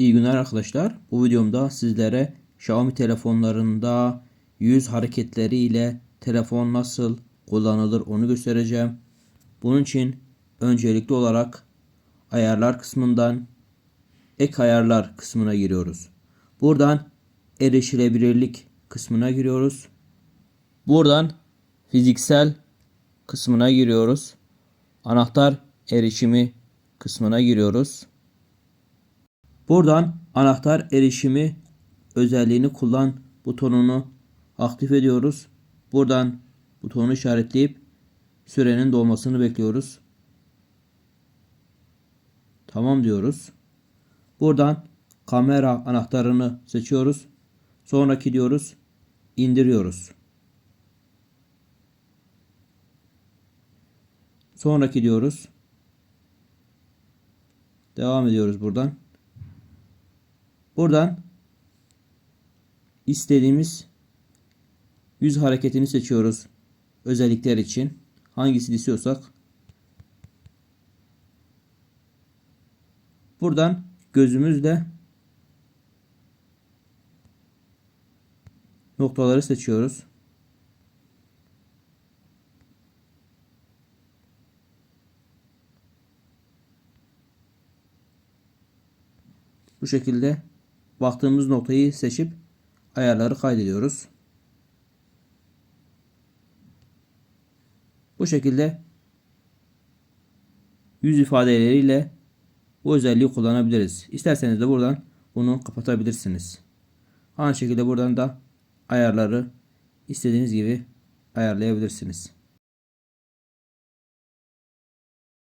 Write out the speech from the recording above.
İyi günler arkadaşlar. Bu videomda sizlere Xiaomi telefonlarında yüz hareketleri ile telefon nasıl kullanılır onu göstereceğim. Bunun için öncelikli olarak ayarlar kısmından ek ayarlar kısmına giriyoruz. Buradan erişilebilirlik kısmına giriyoruz. Buradan fiziksel kısmına giriyoruz. Anahtar erişimi kısmına giriyoruz. Buradan anahtar erişimi özelliğini kullan butonunu aktif ediyoruz. Buradan butonu işaretleyip sürenin dolmasını bekliyoruz. Tamam diyoruz. Buradan kamera anahtarını seçiyoruz. Sonraki diyoruz. indiriyoruz. Sonraki diyoruz. Devam ediyoruz buradan. Buradan istediğimiz yüz hareketini seçiyoruz. Özellikler için hangisini istiyorsak. Buradan gözümüzle noktaları seçiyoruz. Bu şekilde baktığımız noktayı seçip ayarları kaydediyoruz. Bu şekilde yüz ifadeleriyle bu özelliği kullanabiliriz. İsterseniz de buradan bunu kapatabilirsiniz. Aynı şekilde buradan da ayarları istediğiniz gibi ayarlayabilirsiniz.